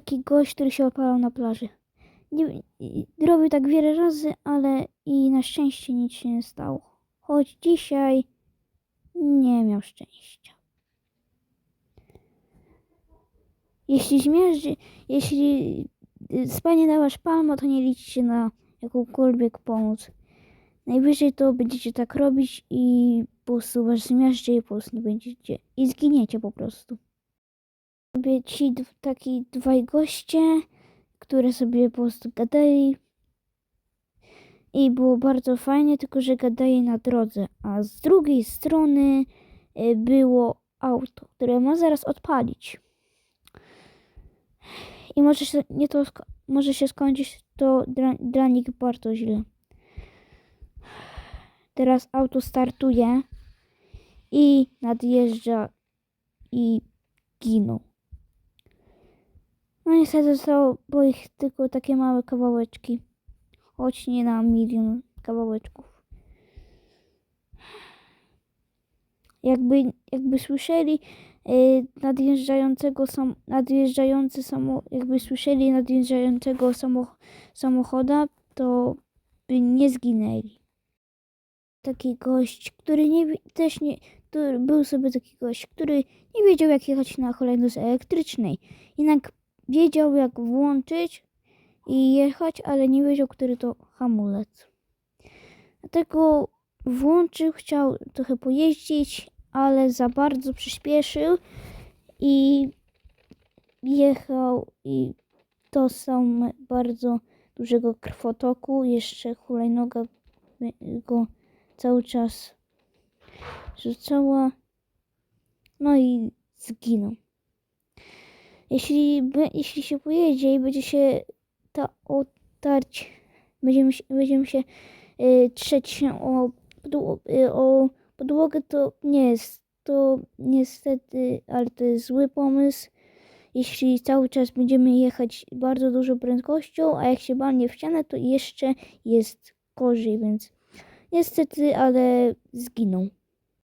taki gość, który się opalał na plaży. Nie, robił tak wiele razy, ale i na szczęście nic się nie stało. Choć dzisiaj nie miał szczęścia. Jeśli zmierzy, jeśli y, spanie dała szpalma, to nie liczcie na jakąkolwiek pomoc. Najwyżej to będziecie tak robić i po prostu was i po prostu nie będziecie. I zginiecie po prostu. Sobie ci taki dwaj goście, które sobie po prostu gadali. I było bardzo fajnie, tylko że gadali na drodze. A z drugiej strony y, było auto, które ma zaraz odpalić. I może się, nie to, może się skończyć to dla, dla nich bardzo źle. Teraz auto startuje i nadjeżdża i giną. No niestety zostało bo ich tylko takie małe kawałeczki. Choć nie na milion kawałeczków. Jakby, jakby słyszeli y, nadjeżdżającego sam, nadjeżdżający samo, jakby słyszeli nadjeżdżającego samo, samochoda, to by nie zginęli. Taki gość, który nie też nie, który był sobie taki gość, który nie wiedział jak jechać na hulajnodze elektrycznej. Jednak wiedział jak włączyć i jechać, ale nie wiedział, który to hamulec. Dlatego włączył, chciał trochę pojeździć, ale za bardzo przyspieszył i jechał i dostał bardzo dużego krwotoku. Jeszcze hulajnoga go cały czas rzucała. No i zginął. Jeśli, jeśli się pojedzie i będzie się ta otarć, będziemy się, będziemy się y, trzeć się o, y, o podłogę, to nie jest to niestety, ale to jest zły pomysł. Jeśli cały czas będziemy jechać bardzo dużą prędkością, a jak się balnie w ścianę, to jeszcze jest gorzej, więc niestety, ale zginął.